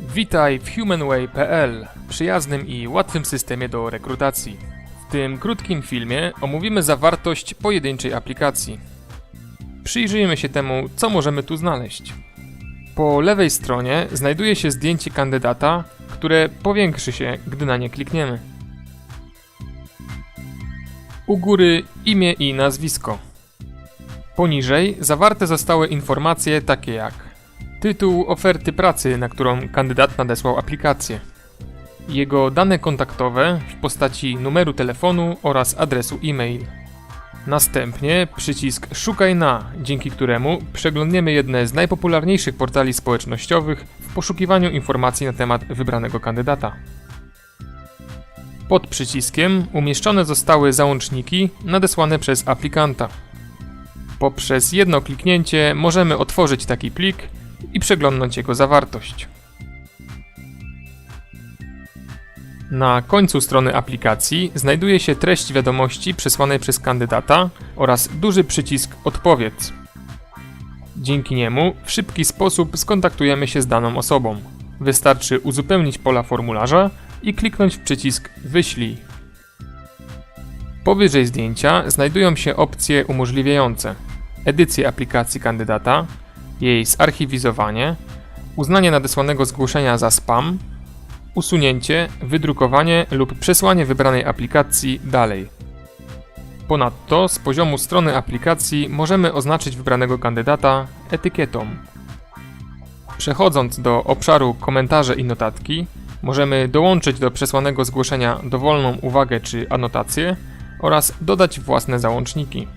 Witaj w humanway.pl, przyjaznym i łatwym systemie do rekrutacji. W tym krótkim filmie omówimy zawartość pojedynczej aplikacji. Przyjrzyjmy się temu, co możemy tu znaleźć. Po lewej stronie znajduje się zdjęcie kandydata, które powiększy się, gdy na nie klikniemy. U góry imię i nazwisko. Poniżej zawarte zostały informacje takie jak tytuł oferty pracy, na którą kandydat nadesłał aplikację, jego dane kontaktowe w postaci numeru telefonu oraz adresu e-mail. Następnie przycisk Szukaj na, dzięki któremu przeglądniemy jedne z najpopularniejszych portali społecznościowych w poszukiwaniu informacji na temat wybranego kandydata. Pod przyciskiem umieszczone zostały załączniki nadesłane przez aplikanta. Poprzez jedno kliknięcie możemy otworzyć taki plik i przeglądnąć jego zawartość. Na końcu strony aplikacji znajduje się treść wiadomości przesłanej przez kandydata oraz duży przycisk Odpowiedz. Dzięki niemu w szybki sposób skontaktujemy się z daną osobą. Wystarczy uzupełnić pola formularza i kliknąć w przycisk Wyślij. Powyżej zdjęcia znajdują się opcje umożliwiające edycję aplikacji kandydata, jej zarchiwizowanie, uznanie nadesłanego zgłoszenia za spam, usunięcie, wydrukowanie lub przesłanie wybranej aplikacji dalej. Ponadto z poziomu strony aplikacji możemy oznaczyć wybranego kandydata etykietą. Przechodząc do obszaru komentarze i notatki, możemy dołączyć do przesłanego zgłoszenia dowolną uwagę czy anotację oraz dodać własne załączniki.